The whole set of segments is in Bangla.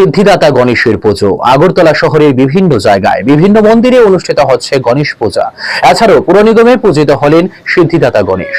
সিদ্ধিদাতা গণেশের পুজো। আগরতলা শহরের বিভিন্ন জায়গায় বিভিন্ন মন্দিরে অনুষ্ঠিত হচ্ছে গণেশ পূজা। এছাড়াও পুর নিগমে পূজিত হলেন সিদ্ধিদাতা গণেশ।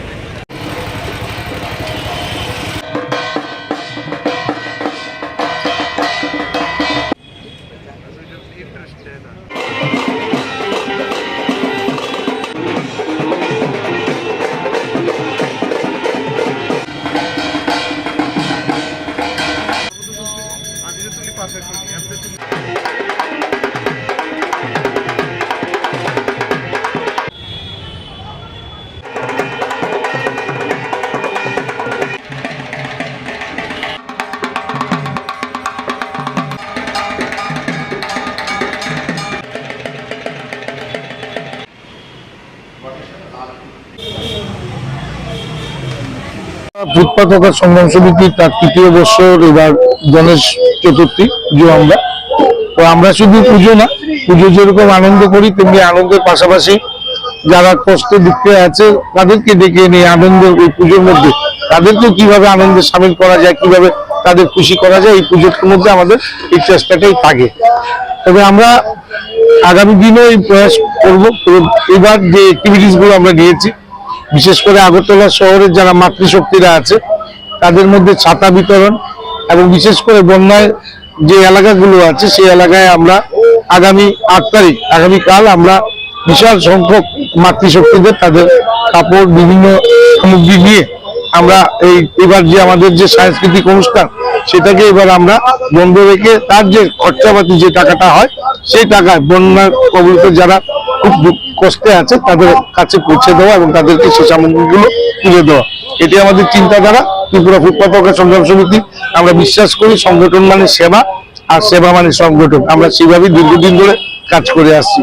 ফুটপাত হকার সংগ্রাম সমিতি তার তৃতীয় বছর এবার গণেশ চতুর্থী পুজো আমরা। তো আমরা শুধু পুজো না, পুজো যেরকম আনন্দ করি, তেমনি আনন্দের পাশাপাশি যারা কষ্টে দুঃখে আছে, তাদেরকে ডেকে নিয়ে আনন্দ, এই পুজোর মধ্যে তাদেরকে কীভাবে আনন্দে সামিল করা যায়, কীভাবে তাদের খুশি করা যায়, এই পুজোর মধ্যে আমাদের এই চেষ্টাটাই থাকে। তবে আমরা আগামী এই প্রয়াস করব। এবার যে অ্যাক্টিভিটিসগুলো আমরা নিয়েছি বিশেষ করে আগরতলা শহরের যারা মাতৃশক্তিরা আছে, তাদের মধ্যে ছাতা বিতরণ এবং বিশেষ করে বন্যায় যে এলাকাগুলো আছে, সেই এলাকায় আমরা আগামী আট তারিখ আগামীকাল আমরা বিশাল সংখ্যক মাতৃশক্তিদের, তাদের কাপড়, বিভিন্ন সামগ্রী নিয়ে আমরা এই এবার যে আমাদের যে সাংস্কৃতিক অনুষ্ঠান, সেটাকে এবার আমরা বন্ধ রেখে তার যে খরচাপাতি যে টাকাটা হয় সেই টাকায় বন্যা কবলিত যারা খুব কষ্টে আছে, তাদের কাছে পৌঁছে দেওয়া এবং তাদেরকে সে সামগ্রীগুলো তুলে দেওয়া। এটি আমাদের চিন্তাধারা, ত্রিপুরা ফুটপাত সংগ্রাম সমিতি। আমরা বিশ্বাস করি সংগঠন মানে সেবা, আর সেবা মানে সংগঠন। আমরা সেভাবেই দীর্ঘদিন ধরে কাজ করে আসছি।